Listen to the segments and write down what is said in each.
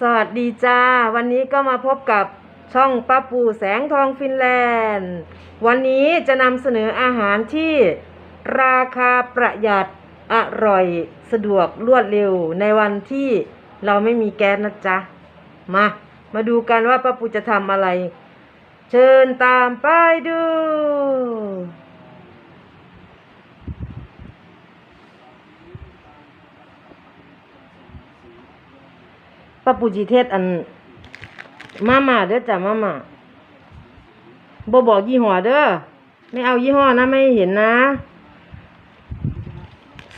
สวัสดีจ้า วันนี้ก็มาพบกับช่องป้าปูแสงทองฟินแลนด์ วันนี้จะนำเสนออาหารที่ราคาประหยัดอร่อยสะดวกรวดเร็วในวันที่เราไม่มีแก๊สนะจ๊ะ มา มาดูกันว่าป้าปูจะทำอะไร เชิญตามไปดู ป้าปูจีเทศอันมาม่าเด้อจ้ะมาม่าบ่บอกยี่ห้อเด้อไม่เอายี่ห้อนะไม่เห็นนะ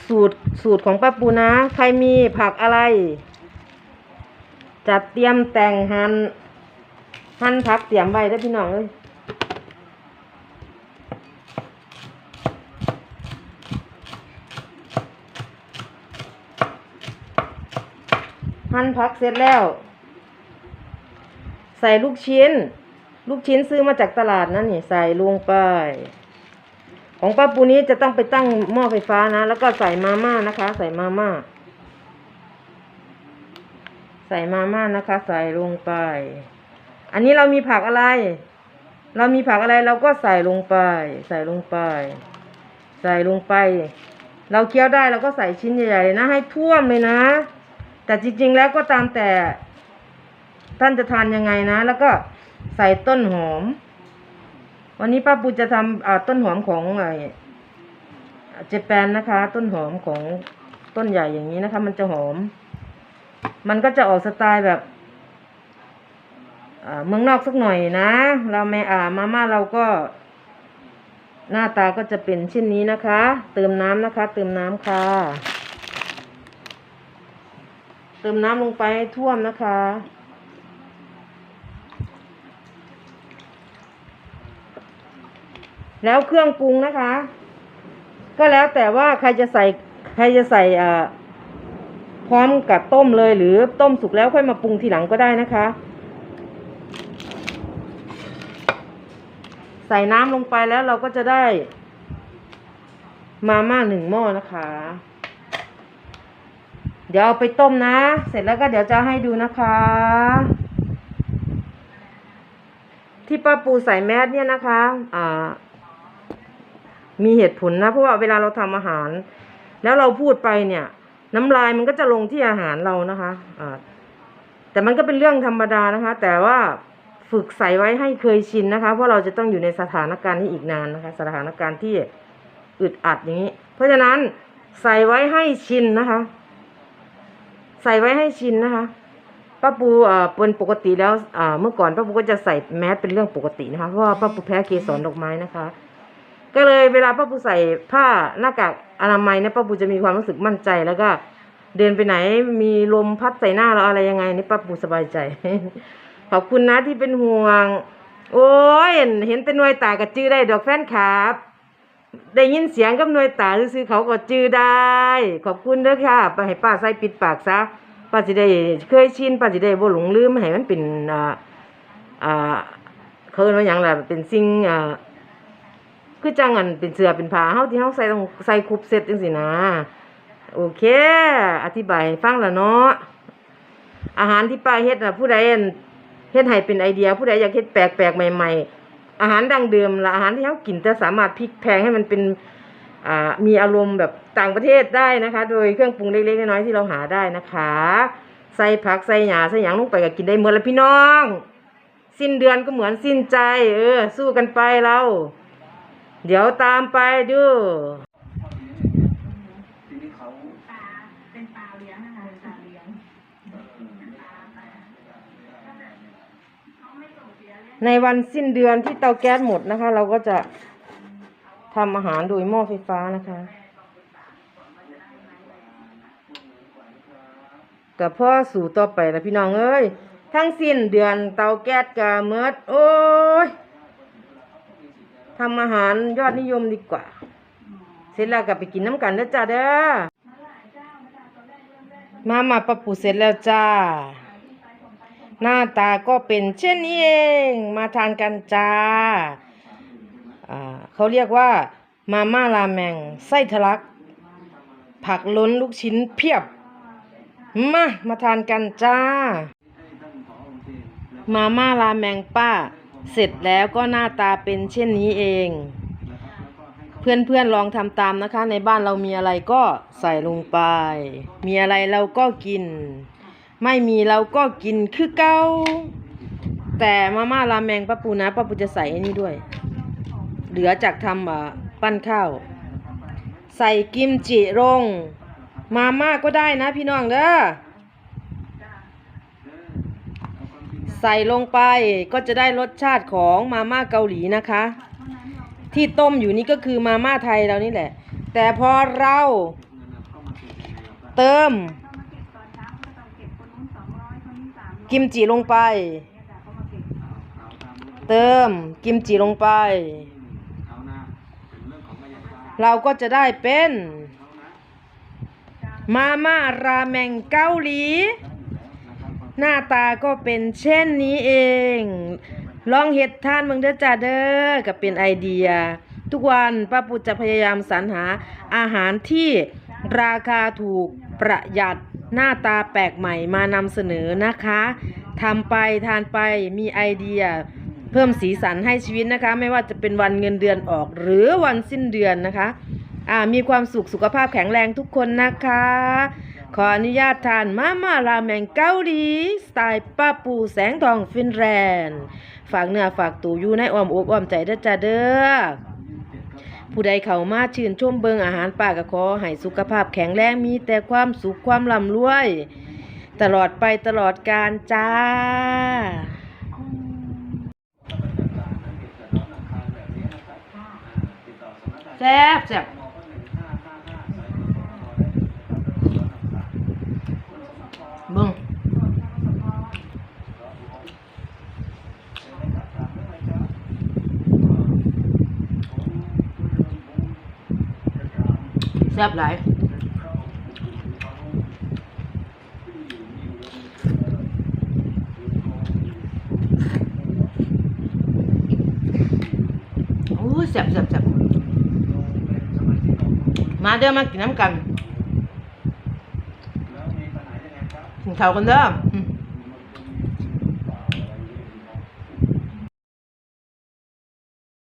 สูตรสูตรของป้าปูนะ ใครมีผักอะไร จัดเตรียมแต่งหันหั่นผักเตรียมไว้เด้อพี่น้องเอ้ย หั่นผักเสร็จแล้ว ใส่ลูกชิ้น ลูกชิ้นซื้อมาจากตลาดนะนี่ใส่ลงไป ของป้าปูนี้จะต้องไปตั้งหม้อไฟฟ้านะ แล้วก็ใส่มาม่านะคะ ใส่มาม่า ใส่มาม่านะคะ ใส่ลงไป อันนี้เรามีผักอะไร เรามีผักอะไรเราก็ใส่ลงไป ใส่ลงไป ใส่ลงไป เราเคี้ยวได้เราก็ใส่ชิ้นใหญ่ๆเลยนะ ให้ท่วมเลยนะ แต่จริง ๆ แล้วก็ตามแต่ท่านจะทานยังไงนะ แล้วก็ใส่ต้นหอม วันนี้ป้าปูจะทำต้นหอมของไอเจแปนนะคะ ต้นหอมของต้นใหญ่อย่างนี้นะคะ มันจะหอม มันก็จะออกสไตล์แบบเมืองนอกสักหน่อยนะ เราไม่อ่ามาม่าเราก็ หน้าตาก็จะเป็นเช่นนี้นะคะ เติมน้ำนะคะ เติมน้ำค่ะ ติมน้ำลงไปให้ท่วมนะคะ แล้วเครื่องปรุงนะคะ ก็แล้วแต่ว่าใครจะใส่ใครจะใส่อ่าพร้อมกับต้มเลยหรือต้มสุกแล้วค่อยมาปรุงทีหลังก็ได้นะคะ ใส่น้ำลงไปแล้วเราก็จะได้มาม่าหนึ่งหม้อนะคะ ดี๋ยวเอาไปต้มนะ เสร็จแล้วก็เดี๋ยวจะให้ดูนะคะ ที่ป้าปูใส่แมสเนี่ยนะคะ อ่า มีเหตุผลนะ เพราะว่าเวลาเราทำอาหาร แล้วเราพูดไปเนี่ย น้ำลายมันก็จะลงที่อาหารเรานะคะอ่าแต่มันก็เป็นเรื่องธรรมดานะคะ แต่ว่าฝึกใส่ไว้ให้เคยชินนะคะ เพราะเราจะต้องอยู่ในสถานการณ์นี้อีกนานนะคะ สถานการณ์ที่อึดอัดอย่างนี้ เพราะฉะนั้นใส่ไว้ให้ชินนะคะ ใส่ไว้ให้ชินนะคะป้าปูเอ่อเป็นปกติแล้วอ่าเมื่อก่อนป้าปูก็จะใส่แมสเป็นเรื่องปกตินะคะเพราะว่าป้าปูแพ้เกสรดอกไม้นะคะ ก็เลยเวลาป้าปูใส่ผ้าหน้ากากอนามัยเนี่ยป้าปูจะมีความรู้สึกมั่นใจแล้วก็เดินไปไหนมีลมพัดใส่หน้าเราอะไรยังไงนี่ป้าปูสบายใจขอบคุณนะที่เป็นห่วง โอ้ยเห็นเป็นหน่วยตากับจื้อได้ดอกแฟนครับ ได้ยินเสียงกับหน่วยตาซื้อเขาก็จื้อได้ ขอบคุณเด้อค่ะไปให้ป้าใส่ปิดปากซะป้าสิได้เคยชินป้าสิได้บ่หลงลืมให้มันเป็นอ่าอ่าเขาเรียกว่าหยังล่ะเป็นสิ่งอ่าคือจังอันเป็นเสื้อเป็นผ้าเฮาที่เฮาใส่ต้องใส่ครบเซตจังซี่นะ โอเค อธิบายให้ฟังแล้วเนาะอาหารที่ป้าเฮ็ดน่ะผู้ใดอั่นเฮ็ดให้เป็นไอเดีย ผู้ใดอยากเฮ็ดแปลกๆใหม่ ๆ อาหารดั้งเดิมละอาหารที่เขากินจะสามารถพลิกแพงให้มันเป็นมีอารมณ์แบบต่างประเทศได้นะคะ โดยเครื่องปรุงเล็กๆน้อยๆที่เราหาได้นะคะ ใส่ผักใส่หยาใส่หยังลงไปก็กินได้เหมือนละพี่น้อง สิ้นเดือนก็เหมือนสิ้นใจ เออ สู้กันไปเรา เดี๋ยวตามไปดู ทีนี้เขา ปลาเป็นปลาเลี้ยงนะคะเป็นปลาเลี้ยงเป็นปลาปลาเขาไม่ส่งเสียเลย ในวันสิ้นเดือนที่เตาแก๊สหมดนะคะ เราก็จะทำอาหารโดยหม้อไฟฟ้านะคะ กับพ่อสู่ต่อไปแล้วพี่น้องเอ้ย ทั้งสิ้นเดือนเตาแก๊สกะเมิดโอ้ยทำอาหารยอดนิยมดีกว่า เสร็จแล้วก็ไปกินน้ำกันเด้อจ้าเด้อมามาปะปูเสร็จแล้วจ้า หน้าตาก็เป็นเช่นนี้เองมาทานกันจ้าเขาเรียกว่ามาม่าราแมงไส้ทะลัก ผักล้นลูกชิ้นเพียบ มามาทานกันจ้า มาม่าราแมงป้า เสร็จแล้วก็หน้าตาเป็นเช่นนี้เอง เพื่อนๆลองทำตามนะคะ ในบ้านเรามีอะไรก็ใส่ลงไป มีอะไรเราก็กิน ไม่มีเราก็กินคือเก้า แต่มาม่าราแมงป้าปูนะป้าปูจะใส่ไอ้นี่ด้วย เหลือจากทำอะปั้นข้าว ใส่กิมจิลง มาม่าก็ได้นะพี่น้องเด้อใส่ลงไปก็จะได้รสชาติของมาม่าเกาหลีนะคะ ที่ต้มอยู่นี่ก็คือมาม่าไทยเรานี่แหละ แต่พอเราเติม กิมจิลงไป เติมกิมจิลงไป เราก็จะได้เป็น มาม่าราแมงเกาหลี หน้าตาก็เป็นเช่นนี้เอง ลองเห็ดทานเมืองเด้อจ้าเด้อก็เป็นไอเดีย ทุกวันป้าปุจะพยายามสรรหาอาหารที่ราคาถูกประหยัด หน้าตาแปลกใหม่มานำเสนอนะคะทำไปทานไปมีไอเดีย เพิ่มสีสันให้ชีวิตนะคะ ไม่ว่าจะเป็นวันเงินเดือนออก หรือวันสิ้นเดือนนะคะอ่ามีความสุขสุขภาพแข็งแรงทุกคนนะคะ ขออนุญาตทานมาม่าราเมงเกาหลีสไตล์ป้าปูแสงทองฟินแลนด์ฝากเนื้อฝากตัวอยู่ในอ้อมอกอ้อมใจเด้อจ้าเด้อ ผู้ใดเข้ามาชื่นชมเบิงอาหารป่าก็ขอให้สุขภาพแข็งแรงมีแต่ความสุขความร่ำรวย ตลอดไปตลอดกาลจ้าแซ่บแซ่บเบิ่ง แซ่บหลายโอ้ยแซ่บแซ่บแซ่บมาเด้อมากินน้ำกันกินข้าวกันเด้ออืม